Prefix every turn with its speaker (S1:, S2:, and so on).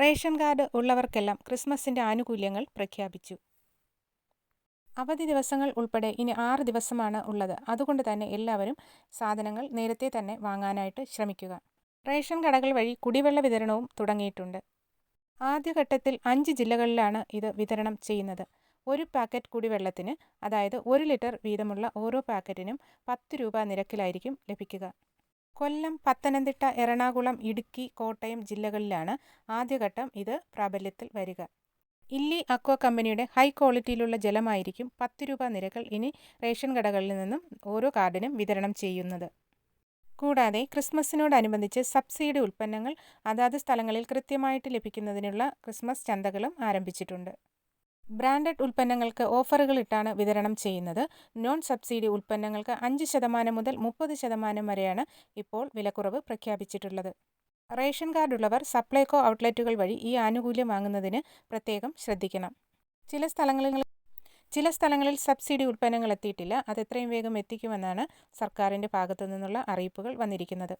S1: Ration card ഉള്ളവർക്കെല്ലാം ക്രിസ്മസിന്റെ ആനുകൂല്യങ്ങൾ പ്രഖ്യാപിച്ചു. അവധി ദിവസങ്ങൾ ഉൾപ്പെടെ ഇനി ആറ് ദിവസമാണ് ഉള്ളത്. അതുകൊണ്ട് തന്നെ എല്ലാവരും സാധനങ്ങൾ നേരത്തെ തന്നെ വാങ്ങാനായിട്ട് ശ്രമിക്കുക. റേഷൻ കടകൾ വഴി കുടിവെള്ള വിതരണവും തുടങ്ങിയിട്ടുണ്ട്. ആദ്യഘട്ടത്തിൽ അഞ്ച് ജില്ലകളിലാണ് ഇത് വിതരണം ചെയ്യുന്നത്. ഒരു പാക്കറ്റ് കുടിവെള്ളത്തിന് അതായത് ഒരു ലിറ്റർ വീതമുള്ള ഓരോ പാക്കറ്റിനും പത്ത് രൂപ നിരക്കിലായിരിക്കും ലഭിക്കുക. കൊല്ലം പത്തനംതിട്ട എറണാകുളം ഇടുക്കി കോട്ടയം ജില്ലകളിലാണ് ആദ്യഘട്ടം ഇത് പ്രാബല്യത്തിൽ വരിക. ഇല്ലി അക്വ കമ്പനിയുടെ ഹൈ ക്വാളിറ്റിയിലുള്ള ജലമായിരിക്കും പത്ത് രൂപ നിരക്കിൽ ഇനി റേഷൻ കടകളിൽ നിന്നും ഓരോ കാർഡിനും വിതരണം ചെയ്യുന്നത്. കൂടാതെ ക്രിസ്മസിനോടനുബന്ധിച്ച് സബ്സിഡി ഉൽപ്പന്നങ്ങൾ അതാത് സ്ഥലങ്ങളിൽ കൃത്യമായിട്ട് ലഭിക്കുന്നതിനുള്ള ക്രിസ്മസ് ചന്തകളും ആരംഭിച്ചിട്ടുണ്ട്. ബ്രാൻഡഡ് ഉൽപ്പന്നങ്ങൾക്ക് ഓഫറുകൾ ഇട്ടാണ് വിതരണം ചെയ്യുന്നത്. നോൺ സബ്സിഡി ഉൽപ്പന്നങ്ങൾക്ക് അഞ്ച് ശതമാനം മുതൽ മുപ്പത് ശതമാനം വരെയാണ് ഇപ്പോൾ വിലക്കുറവ് പ്രഖ്യാപിച്ചിട്ടുള്ളത്. റേഷൻ കാർഡ് കാർഡുള്ളവർ സപ്ലൈകോ ഔട്ട്ലെറ്റുകൾ വഴി ഈ ആനുകൂല്യം വാങ്ങുന്നതിന് പ്രത്യേകം ശ്രദ്ധിക്കണം. ചില സ്ഥലങ്ങളിൽ ചില സ്ഥലങ്ങളിൽ സബ്സിഡി ഉൽപ്പന്നങ്ങൾ എത്തിയിട്ടില്ല. അത് എത്രയും വേഗം എത്തിക്കുമെന്നാണ് സർക്കാരിന്റെ ഭാഗത്തു നിന്നുള്ള അറിയിപ്പുകൾ വന്നിരിക്കുന്നത്.